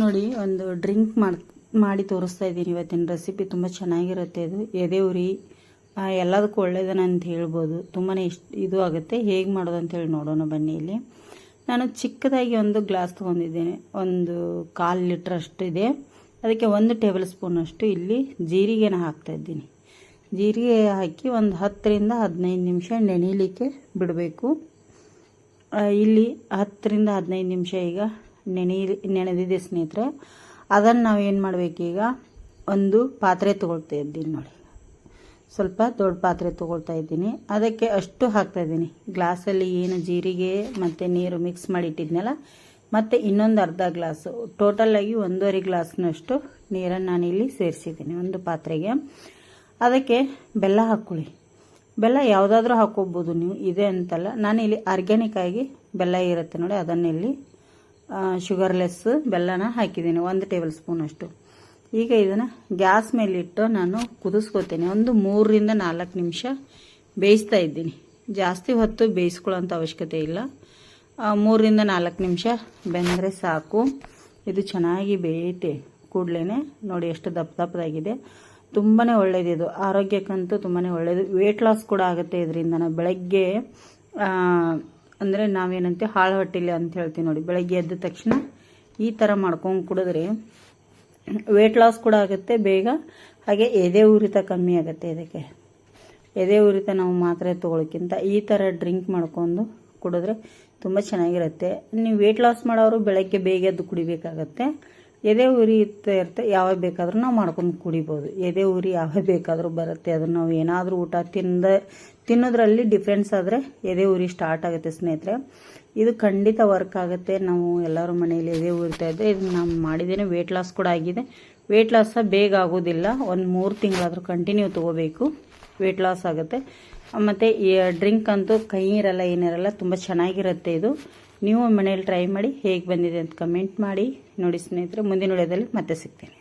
ನೋಡಿ, ಒಂದು ಡ್ರಿಂಕ್ ಮಾಡಿ ಮಾಡಿ ತೋರಿಸ್ತಾ ಇದ್ದೀನಿ. ಇವತ್ತಿನ ರೆಸಿಪಿ ತುಂಬ ಚೆನ್ನಾಗಿರುತ್ತೆ ಅದು ಎದೆ ಉರಿ ಎಲ್ಲದಕ್ಕೂ ಒಳ್ಳೆಯದನ್ನ ಅಂತ ಹೇಳ್ಬೋದು. ತುಂಬಾ ಇಷ್ಟ ಇದು ಆಗುತ್ತೆ. ಹೇಗೆ ಮಾಡೋದು ಅಂತ ಹೇಳಿ ನೋಡೋಣ ಬನ್ನಿ ಇಲ್ಲಿ. ನಾನು ಚಿಕ್ಕದಾಗಿ ಒಂದು ಗ್ಲಾಸ್ ತೊಗೊಂಡಿದ್ದೇನೆ. ಒಂದು ಕಾಲು ಲೀಟ್ರ್ ಅಷ್ಟು ಇದೆ. ಅದಕ್ಕೆ ಒಂದು ಟೇಬಲ್ ಸ್ಪೂನಷ್ಟು ಇಲ್ಲಿ ಜೀರಿಗೆನ ಹಾಕ್ತಾ ಇದ್ದೀನಿ. ಜೀರಿಗೆ ಹಾಕಿ ಒಂದು ಹತ್ತರಿಂದ ಹದಿನೈದು ನಿಮಿಷ ನೆನೆಯಲಿಕ್ಕೆ ಬಿಡಬೇಕು. ಇಲ್ಲಿ ಹತ್ತರಿಂದ ಹದಿನೈದು ನಿಮಿಷ ಈಗ ನೆನೆ ನೆನೆದಿದೆ ಸ್ನೇಹಿತರೆ. ಅದನ್ನು ನಾವು ಏನು ಮಾಡಬೇಕೀಗ ಒಂದು ಪಾತ್ರೆ ತೊಗೊಳ್ತಾ ಇದ್ದೀನಿ ನೋಡಿ. ಸ್ವಲ್ಪ ದೊಡ್ಡ ಪಾತ್ರೆ ತೊಗೊಳ್ತಾ ಇದ್ದೀನಿ. ಅದಕ್ಕೆ ಅಷ್ಟು ಹಾಕ್ತಾ ಇದ್ದೀನಿ. ಗ್ಲಾಸಲ್ಲಿ ಏನು ಜೀರಿಗೆ ಮತ್ತು ನೀರು ಮಿಕ್ಸ್ ಮಾಡಿಟ್ಟಿದ್ನಲ್ಲ? ಮತ್ತು ಇನ್ನೊಂದು ಅರ್ಧ ಗ್ಲಾಸು. ಟೋಟಲಾಗಿ ಒಂದೂವರೆ ಗ್ಲಾಸ್ನಷ್ಟು ನೀರನ್ನು ನಾನಿಲ್ಲಿ ಸೇರಿಸಿದ್ದೀನಿ ಒಂದು ಪಾತ್ರೆಗೆ. ಅದಕ್ಕೆ ಬೆಲ್ಲ ಹಾಕ್ಕೊಳ್ಳಿ. ಬೆಲ್ಲ ಯಾವುದಾದ್ರೂ ಹಾಕ್ಕೋಬೋದು ನೀವು. ಇದೆ ಅಂತಲ್ಲ. ನಾನಿಲ್ಲಿ ಆರ್ಗ್ಯಾನಿಕ್ ಆಗಿ ಬೆಲ್ಲ ಇರುತ್ತೆ ನೋಡಿ ಅದನ್ನು ಇಲ್ಲಿ ಶುಗರ್ಲೆಸ್ ಬೆಲ್ಲನ ಹಾಕಿದ್ದೀನಿ, ಒಂದು ಟೇಬಲ್ ಸ್ಪೂನ್ ಅಷ್ಟು. ಈಗ ಇದನ್ನು ಗ್ಯಾಸ್ ಮೇಲೆ ಇಟ್ಟು ನಾನು ಕುದಿಸ್ಕೋತೀನಿ ಒಂದು ಮೂರರಿಂದ ನಾಲ್ಕು ನಿಮಿಷ ಬೇಯಿಸ್ತಾ ಇದ್ದೀನಿ. ಜಾಸ್ತಿ ಹೊತ್ತು ಬೇಯಿಸ್ಕೊಳ್ಳೋಂಥ ಅವಶ್ಯಕತೆ ಇಲ್ಲ. ಮೂರರಿಂದ ನಾಲ್ಕು ನಿಮಿಷ ಬೆಂದರೆ ಸಾಕು. ಇದು ಚೆನ್ನಾಗಿ ಬೇಯುತ್ತೆ ಕೂಡಲೇ ನೋಡಿ ಎಷ್ಟು ದಪ್ಪ ದಪ್ಪದಾಗಿದೆ. ತುಂಬಾ ಒಳ್ಳೆಯದಿದು ಆರೋಗ್ಯಕ್ಕಂತೂ ತುಂಬಾ ಒಳ್ಳೆಯದು ವೇಟ್ ಲಾಸ್ ಕೂಡ ಆಗುತ್ತೆ ಇದರಿಂದ ನಾವು ಬೆಳಗ್ಗೆ ಅಂದರೆ ನಾವೇನಂತೆ ಹಾಳು ಹೊಟ್ಟಿಲ್ಲ ಅಂತ ಹೇಳ್ತೀವಿ ನೋಡಿ, ಬೆಳಗ್ಗೆ ಎದ್ದ ತಕ್ಷಣ ಈ ಥರ ಮಾಡ್ಕೊಂಡು ಕುಡಿದ್ರೆ ವೇಟ್ ಲಾಸ್ ಕೂಡ ಆಗುತ್ತೆ ಬೇಗ. ಹಾಗೆ ಎದೆ ಉರಿತ ಕಮ್ಮಿ ಆಗುತ್ತೆ ಇದಕ್ಕೆ. ಎದೆ ಉರಿತ ನಾವು ಮಾತ್ರೆ ತೊಗೊಳಕ್ಕಿಂತ ಈ ಥರ ಡ್ರಿಂಕ್ ಮಾಡ್ಕೊಂಡು ಕುಡಿದ್ರೆ ತುಂಬ ಚೆನ್ನಾಗಿರುತ್ತೆ. ನೀವು ವೇಟ್ ಲಾಸ್ ಮಾಡೋರು ಬೆಳಗ್ಗೆ ಬೇಗ ಎದ್ದು ಕುಡಿಬೇಕಾಗತ್ತೆ. ಎದೆ ಉರಿ ಇರ್ತಾ ಯಾವಾಗ ಬೇಕಾದ್ರೂ ನಾವು ಮಾಡ್ಕೊಂಡು ಕುಡಿಬೋದು. ಎದೆ ಉರಿ ಯಾವಾಗ ಬೇಕಾದರೂ ಬರುತ್ತೆ. ಅದನ್ನು ನಾವು ಏನಾದರೂ ಊಟ ತಿಂದ, ತಿನ್ನೋದ್ರಲ್ಲಿ ಡಿಫ್ರೆನ್ಸ್ ಆದರೆ ಎದೆ ಉರಿ ಸ್ಟಾರ್ಟ್ ಆಗುತ್ತೆ ಸ್ನೇಹಿತರೆ. ಇದು ಖಂಡಿತ ವರ್ಕ್ ಆಗುತ್ತೆ. ನಾವು ಎಲ್ಲರೂ ಮನೆಯಲ್ಲಿ ಎದೆ ಉರಿತಾ ಇದ್ದೆ ಇದು ನಾವು ಮಾಡಿದ್ದೇನೆ. ವೇಟ್ ಲಾಸ್ ಕೂಡ ಆಗಿದೆ. ವೇಟ್ ಲಾಸ್ ಬೇಗ ಆಗೋದಿಲ್ಲ. ಒಂದು ಮೂರು ತಿಂಗಳಾದರೂ ಕಂಟಿನ್ಯೂ ತೊಗೋಬೇಕು. ವೇಟ್ ಲಾಸ್ ಆಗುತ್ತೆ. ಮತ್ತು ಡ್ರಿಂಕ್ ಅಂತೂ ಕೈ ಇರಲ್ಲ ಏನಿರಲ್ಲ ತುಂಬ ಚೆನ್ನಾಗಿರುತ್ತೆ ಇದು. ನೀವು ಮನೇಲಿ ಟ್ರೈ ಮಾಡಿ ಹೇಗೆ ಬಂದಿದೆ ಅಂತ ಕಮೆಂಟ್ ಮಾಡಿ. ನೋಡಿ ಸ್ನೇಹಿತರೆ, ಮುಂದಿನ ವಿಡಿಯೋದಲ್ಲಿ ಮತ್ತೆ ಸಿಗ್ತೀನಿ.